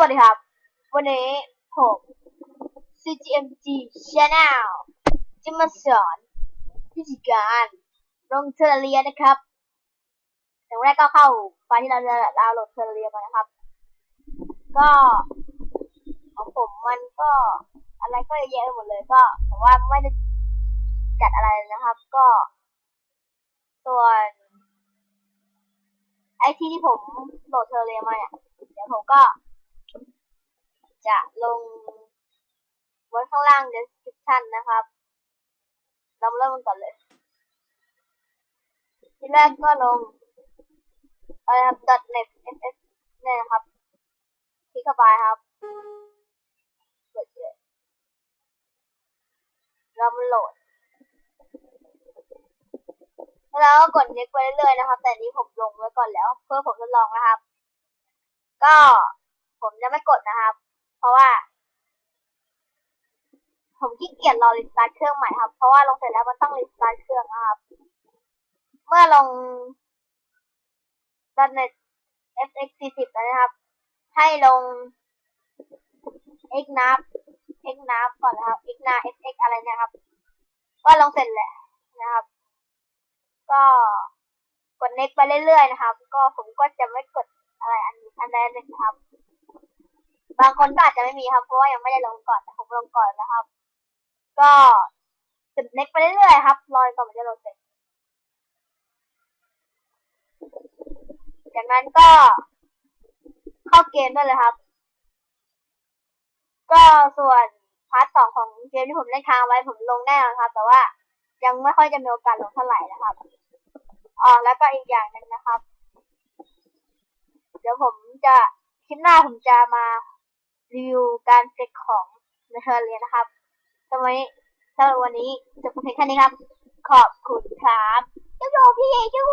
วัสดีครับ วันนี้ผม CGMG Channel จะมาสอนวิธีการลงเทอร์เรียนะครับอย่างแรกก็เข้าไฟล์ที่เราจะดาวน์โหลดเทอร์เรียมานะครับ ก็ของผมมันก็อะไรก็เยอะแยะไปหมดเลยก็ผมว่าไม่ได้จัดอะไรเลยนะครับ ก็ ส่วนไอที่ที่ผมโหลดเทอร์เรียมาเนี่ยเดี๋ยวผมก็ จะลงไว้ข้างล่าง description นะครับ เราเริ่มกันก่อนเลย ทีแรกก็ลงอะไรครับ .net ss เนี่ยนะครับ คลิกเข้าไปครับเปิดเลยเรามาโหลด แล้วก็กด next ไปเรื่อยๆนะครับ แต่นนี้ผมลงไว้ก่อนแล้ว เพื่อผมทดลองนะครับ ก็ผมจะไม่กดนะครับ เพราะว่า ผมขี้เกียจรอรีสตาร์ทเครื่องใหม่ครับ เพราะว่าลงเสร็จแล้วมันต้องรีสตาร์ทเครื่องนะครับ เมื่อลง .net fx 40แล้วนะครับ ให้ลง x n a p x n a p ก่อนนะครับ x n a fx อะไรนี่ยครับ ก็ลงเสร็จแหละนะครับ ก็กด next ไปเรื่อยๆนะครับ ก็ผมก็จะไม่กดอะไรอันนี้อันใดหนึ่งนะครับ บางคนก็อาจจะไม่มีครับ เพราะว่ายังไม่ได้ลงก่อนแต่ผมลงก่อนนะครับ ก็กด next ไปเรื่อยๆครับรอยก่อนมันจะลงเสร็จจากนั้นก็เข้าเกมได้เลยครับ ก็ส่วนพาร์ทสองของเกมที่ผมเล่นค้างไว้ผมลงแน่นอนครับ แต่ว่ายังไม่ค่อยจะมีโอกาสลงเท่าไหร่นะครับอ๋อแล้วก็อีกอย่างหนึ่งนะครับ เดี๋ยวผมจะคลิปหน้าผมจะมา รีวิวการเซ็ตของในเทอร์เรียนนะครับสำหรับวันนี้สำหรับวันนี้จะเป็นเพียงแค่นี้ครับ ขอบคุณครับยูโยพี่ยู